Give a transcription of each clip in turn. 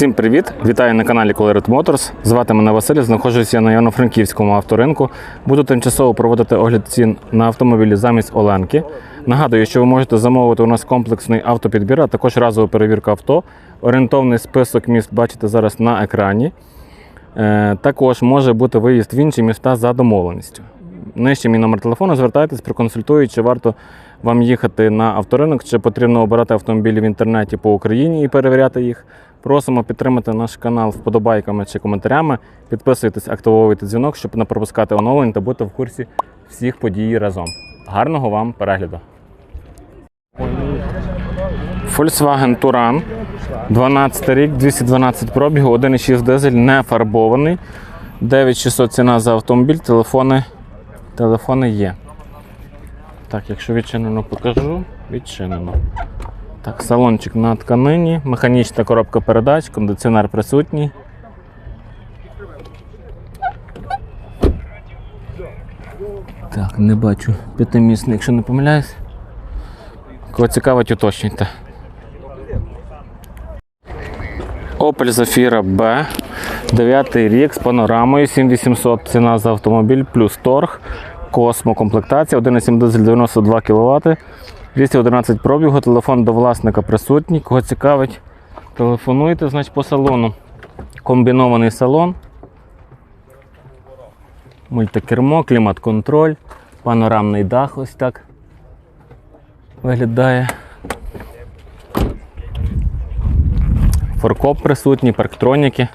Всім привіт! Вітаю на каналі Colored Motors. Звати мене Василь, знаходжуся я на Івано-Франківському авторинку. Буду тимчасово проводити огляд цін на автомобілі замість Оленки. Нагадую, що ви можете замовити у нас комплексний автопідбір, а також разову перевірку авто. Орієнтовний список міст бачите зараз на екрані. Е, Також може бути виїзд в інші міста за домовленістю. Нижче мій номер телефону, звертайтесь, проконсультую, чи варто вам їхати на авторинок, чи потрібно обирати автомобілі в інтернеті по Україні і перевіряти їх. Просимо підтримати наш канал вподобайками чи коментарями. Підписуйтесь, активовуйте дзвінок, щоб не пропускати оновлень та бути в курсі всіх подій разом. Гарного вам перегляду! Volkswagen Touran, 12 рік, 212 пробігу, 1,6 дизель, не фарбований. 9600 ціна за автомобіль, телефони, телефони є. Так, якщо відчинено, покажу. Відчинено. Так, салончик на тканині, механічна коробка передач, кондиціонер присутній. Так, не бачу п'ятимісний, якщо не помиляюсь. Кого цікавить, уточнюйте. Opel Zafira B, 9 рік з панорамою, 7800 ціна за автомобіль, плюс торг, космо комплектація, 1,7 дизель 92 кВт, 211 пробігу, телефон до власника присутній. Кого цікавить, телефонуйте, значить по салону. Комбінований салон, мультикермо, клімат-контроль, панорамний дах ось так виглядає. Форкоп присутній, парктроніки.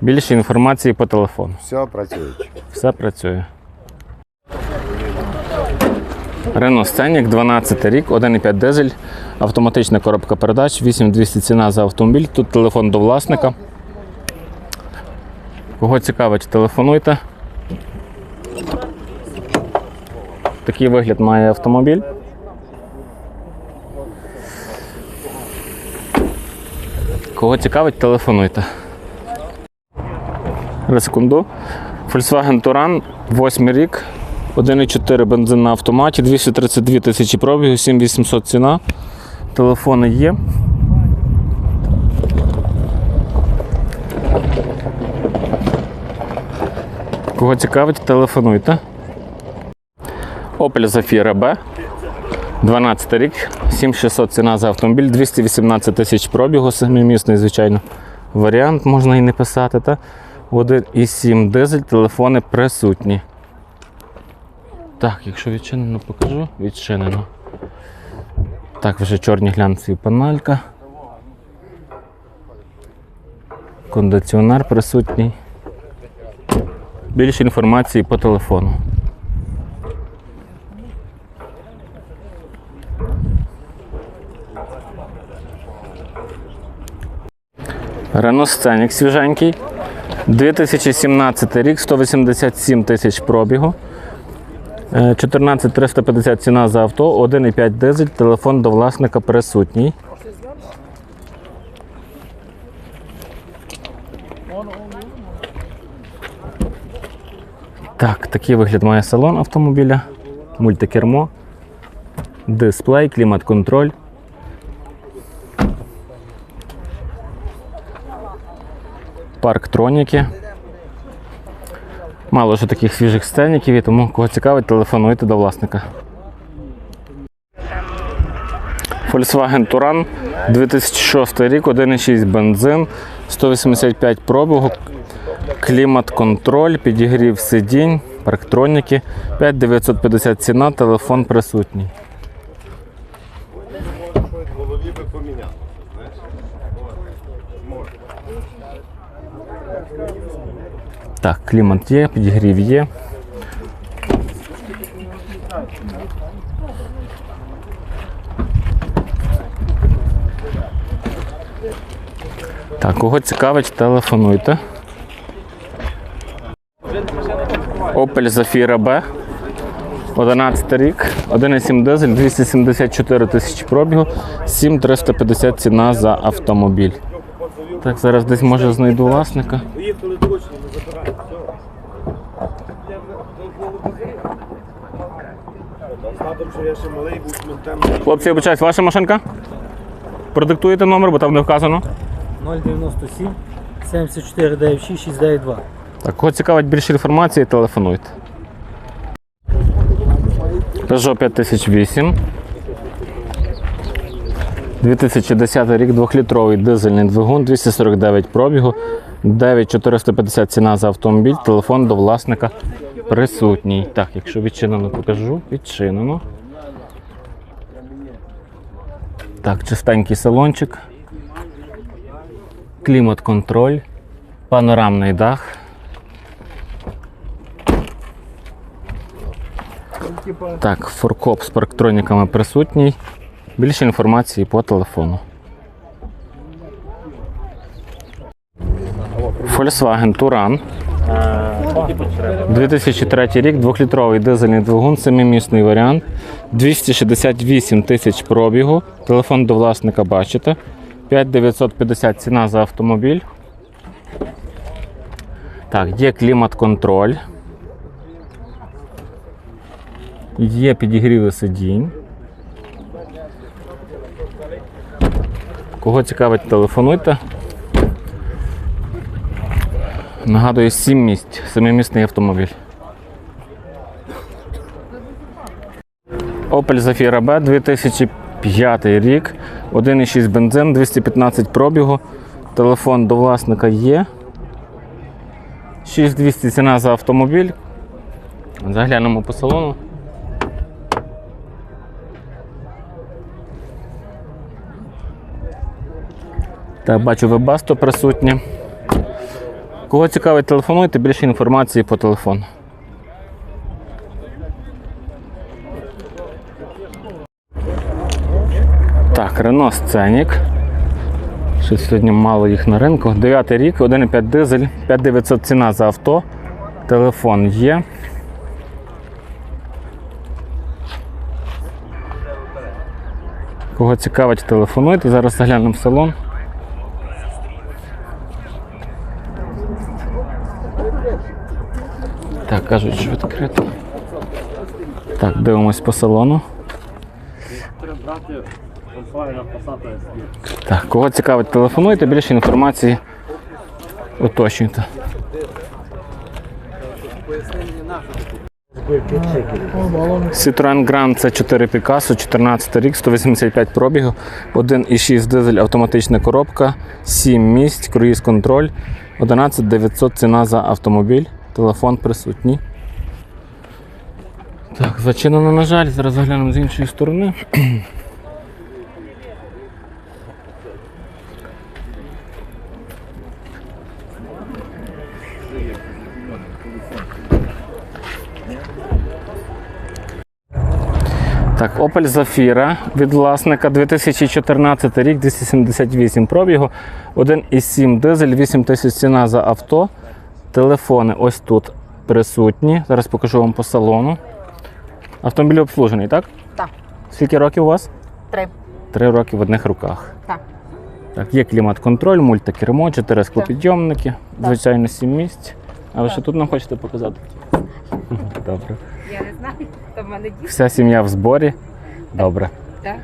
Більше інформації по телефону. Все працююче. Все працює. Renault Scenic, 12 рік, 1,5 дизель, автоматична коробка передач, 8200 ціна за автомобіль. Тут телефон до власника. Кого цікавить, телефонуйте. Такий вигляд має автомобіль. Кого цікавить, телефонуйте. Секунду. Volkswagen Touran, 8 рік, 1,4 бензин на автоматі, 232 тисячі пробігу, 7800 ціна. Телефони є. Кого цікавить, телефонуйте. Opel Zafira B. 12 рік, 7600 ціна за автомобіль, 218 тисяч пробігу, семимісний, звичайно. Варіант можна і не писати. Та? 1,7 дизель, телефони присутні. Так, якщо відчинено, покажу. Відчинено. Так, вже чорні глянцеві панелька. Кондиціонер присутній. Більше інформації по телефону. Renault Scenic свіженький. 2017 рік, 187 тисяч пробігу. Е, 14 350 ціна за авто, 1,5 дизель, телефон до власника присутній. Так, такий вигляд має салон автомобіля, мультикермо, дисплей, клімат-контроль. парктроніки. Мало що таких свіжих сценіків, і тому кого цікавить, телефонуйте до власника. Volkswagen Touran 2006 рік, 1,6 бензин, 185 пробігу, клімат-контроль, підігрів сидінь, парктроніки, 5950 ціна, телефон присутній. Так, клімат є, підігрів є. Так, кого цікавить, телефонуйте. Opel Zafira B. 11 рік, 1,7 дизель, 274 тисячі пробігу, 7350 ціна за автомобіль. Так, зараз десь може знайду власника. Поїхали точно, не забираємо. Знадом, що я ще малий, був ментем. Хлопці, вибачаюсь, ваша машинка? Продиктуєте номер, бо там не вказано. 097 74 96 692. Так, кого цікавить більше інформації, телефонуйте. Peugeot 5008. 2010 рік, 2-літровий дизельний двигун, 249 пробігу, 9450 ціна за автомобіль, телефон до власника присутній. Так, якщо відчинено, покажу. Відчинено. Так, чистенький салончик. Клімат-контроль, панорамний дах. Так, форкоп з парктроніками присутній. Більше інформації по телефону. Volkswagen Touran. 2003 рік, 2-літровий дизельний двигун, 7-місний варіант. 268 тисяч пробігу. Телефон до власника бачите. 5950 ціна за автомобіль. Так, є клімат-контроль. Є підігріви сидінь. Кого цікавить, телефонуйте. Нагадую, 7 місць, 7-місний автомобіль. Opel Zafira B 2005 рік, 1,6 бензин, 215 пробігу. Телефон до власника є. 6200 ціна за автомобіль. Заглянемо по салону. Так, бачу, вебасто присутнє. Кого цікавить, телефонуйте, більше інформації по телефону. Так, Renault Scenic. Щось сьогодні мало їх на ринку. 9 рік, 1,5 дизель, 5900 ціна за авто. Телефон є. Кого цікавить, телефонуйте. Зараз заглянемо в салон. Так, кажуть, що відкрито. Так, дивимось по салону. Так, кого цікавить, телефонуйте, більше інформації уточнюйте. Citroen Grand c 4 Picasso, 14 рік, 185 пробігу, 1,6 дизель, автоматична коробка, 7 місць, круїз контроль, 11 900 ціна за автомобіль, телефон присутній. Так, зачинено, на жаль, зараз заглянемо з іншої сторони. Так, Opel Zafira від власника 2014 рік, 278 пробігу, 1,7 дизель, 8 тисяч ціна за авто. Телефони ось тут присутні. Зараз покажу вам по салону. Автомобіль обслужений, так? Так. Скільки років у вас? Три. Три роки в одних руках. Так. Так, є клімат-контроль, мультикермо, 4 склопідйомники, звичайно, 7 місць. А ви що тут нам хочете показати? Добре. Я не знаю, то в мене дівчина. Вся сім'я в зборі. Добре. Так.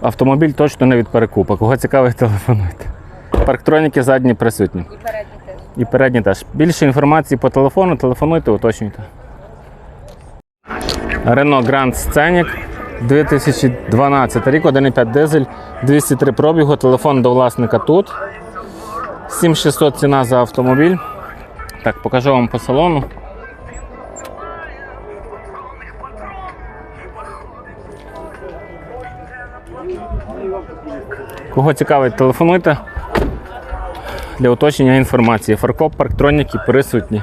Автомобіль точно не від перекупа. Кого цікавить, телефонуйте. Парктроніки задні присутні. І передні. І передні теж. Більше інформації по телефону, телефонуйте, уточнюйте. Renault Grand Scenic 2012 рік, 1,5 дизель, 203 пробігу, телефон до власника тут. 7600 ціна за автомобіль. Так, покажу вам по салону. Кого цікавить, телефонуйте для уточнення інформації. Фаркоп, парктроніки присутні.